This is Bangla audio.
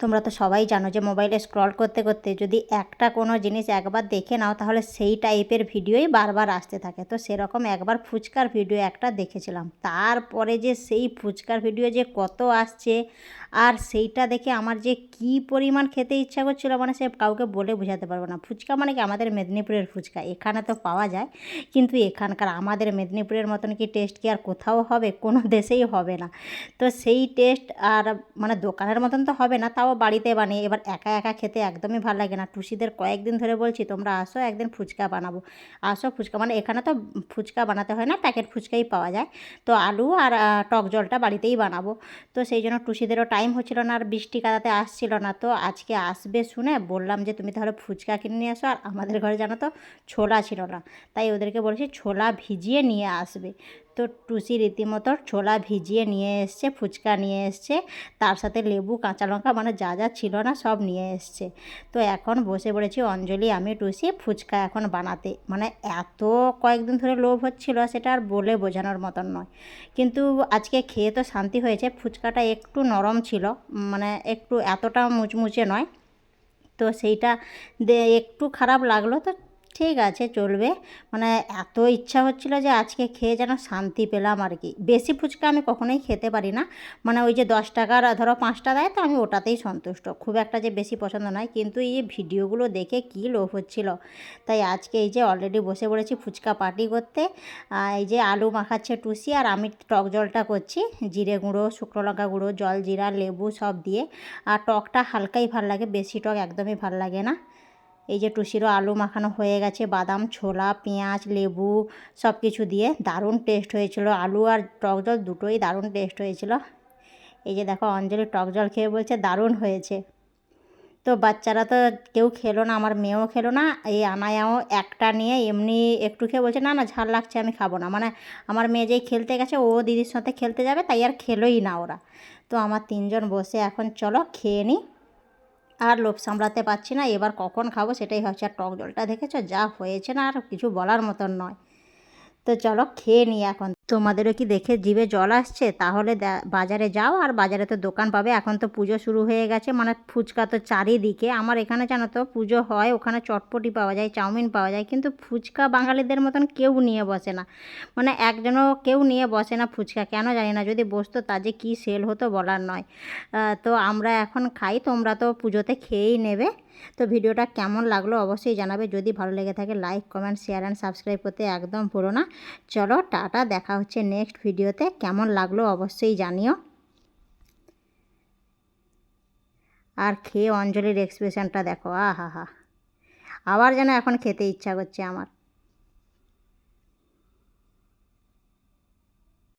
তোমরা তো সবাই জানো যে মোবাইলে স্ক্রল করতে করতে যদি একটা কোনো জিনিস একবার দেখে নাও, তাহলে সেই টাইপের ভিডিওই বারবার আসতে থাকে। তো সেরকম একবার ফুচকার ভিডিও একটা দেখেছিলাম। তারপরে যে সেই ফুচকার ভিডিও যে কত আসছে, আর সেইটা দেখে আমার যে কি পরিমাণ খেতে ইচ্ছা করছিল মানে সে কাউকে বলে বোঝাতে পারব না। ফুচকা মানে কি? আমাদের মেদিনীপুরের ফুচকা। এখানে তো পাওয়া যায়, কিন্তু এখানকার আমাদের মেদিনীপুরের মতন কি টেস্ট কি আর কোথাও হবে? কোনো দেশেই হবে না। তো সেই টেস্ট আর মানে দোকানের মতন তো হবে না, তাও বাড়িতে বানিয়ে, এবার একা একা খেতে একদমই ভালো লাগে না। টুসিদের কয়েকদিন ধরে বলছি, তোমরা আসো, একদিন ফুচকা বানাবো। আসো ফুচকা মানে এখানে তো ফুচকা বানাতে হয় না, প্যাকেট ফুচকাই পাওয়া যায়। তো আলু আর টক জলটা বাড়িতেই বানাবো। তো সেই জন্য টুসিদেরও টাইম হচ্ছিল না, আর বৃষ্টি কাদাতে আসছিল না। তো আজকে আসবে শুনে বললাম যে, তুমি তাহলে ফুচকা কিনে নিয়ে আসো, আর আমাদের ঘরে জানো তো ছোলা ছিল না। তাই ওদেরকে বলেছি, ছোলা ভিজিয়ে নিয়ে আসবে। তো টুসি রীতিমতো ছোলা ভিজিয়ে নিয়ে এসছে, ফুচকা নিয়ে এসছে, তার সাথে লেবু, কাঁচা লঙ্কা মানে যা যা ছিল না সব নিয়ে এসছে। তো এখন বসে পড়েছি অঞ্জলি, আমি, টুসি, ফুচকা এখন বানাতে। মানে এত কয়েকদিন ধরে লোভ হচ্ছিল সেটা আর বলে বোঝানোর মতন নয়। কিন্তু আজকে খেয়ে তো শান্তি হয়েছে, ফুচকাটা একটু নরম ছিল মানে একটু এতটা মুচমুচে নয়। তো সেইটা একটু খারাপ লাগল, তো ঠিক আছে, চলবে। মানে এত ইচ্ছা হচ্ছিল যে আজকে খেয়ে যেন শান্তি পেলাম আর কি। বেশি ফুচকা আমি কখনোই খেতে পারি না। মানে ওই যে দশ টাকার, ধরো পাঁচটা দেয় তো আমি ওটাতেই সন্তুষ্ট। খুব একটা যে বেশি পছন্দ নয়, কিন্তু এই ভিডিওগুলো দেখে কী লোভ হচ্ছিল। তাই আজকে এই যে অলরেডি বসে পড়েছি ফুচকা পার্টি করতে। এই যে আলু মাখাচ্ছে টুসি আর আমি টক জলটা করছি। জিরে গুঁড়ো, শুকনো লঙ্কা গুঁড়ো, জল, জিরা, লেবু সব দিয়ে। আর টকটা হালকাই ভালো লাগে, বেশি টক একদমই ভালো লাগে না। এই যে টুসিরও আলু মাখানো হয়ে গেছে, বাদাম, ছোলা, পেঁয়াজ, লেবু সব কিছু দিয়ে দারুণ টেস্ট হয়েছিল। আলু আর টক জল দুটোই দারুণ টেস্ট হয়েছিল। এই যে দেখো, অঞ্জলি টক জল খেয়ে বলছে, দারুণ হয়েছে। তো বাচ্চারা তো কেউ খেলো না, আমার মেয়েও খেলো না, এই আনায়াও একটা নিয়ে এমনি একটু খেয়ে বলছে, না না, ঝাল লাগছে, আমি খাব না। মানে আমার মেয়ে যেই খেলতে গেছে, ও দিদির সাথে খেলতে যাবে, তাই আর খেলোই না ওরা। তো আমার তিনজন বসে, এখন চলো খেয়ে নিই আর লোভ সামলাতে পারছি না, এবার কখন খাব সেটাই হচ্ছে আর টক জলটা দেখেছ? যা হয়েছে না, আর কিছু বলার মতন নয়। তো চলো খেয়ে নিই এখন। তোমাদেরও কি দেখে জিভে জল আসছে? তাহলে বাজারে যাও। আর বাজারে তো দোকান পাবে। এখন তো পুজো শুরু হয়ে গেছে। মানে ফুচকা তো চারিদিকে। আমার এখানে জানো তো পুজো হয়। ওখানে চটপটি পাওয়া যায়, চাউমিন পাওয়া যায়। কিন্তু ফুচকা বাঙালিদের মতন কেউ নিয়ে বসে না। মানে একজনও কেউ নিয়ে বসে না ফুচকা। কেন জানি না। যদি বসতো তা যে কী সেল হতো বলার নয়। তো আমরা এখন খাই। তোমরা তো পুজোতে খেয়েই নেবে। তো ভিডিওটা কেমন লাগল অবশ্যই জানাবে। যদি ভালো লেগে থাকে like comment share and subscribe করতে একদম ভুলো না। চলো টাটা, দেখা হচ্ছে নেক্সট ভিডিওতে কেমন লাগল অবশ্যই জানিও। আর খেয়ে অঞ্জলির এক্সপ্রেশনটা দেখো আহা হা আবার যেন এখন খেতে ইচ্ছা করছে আমার।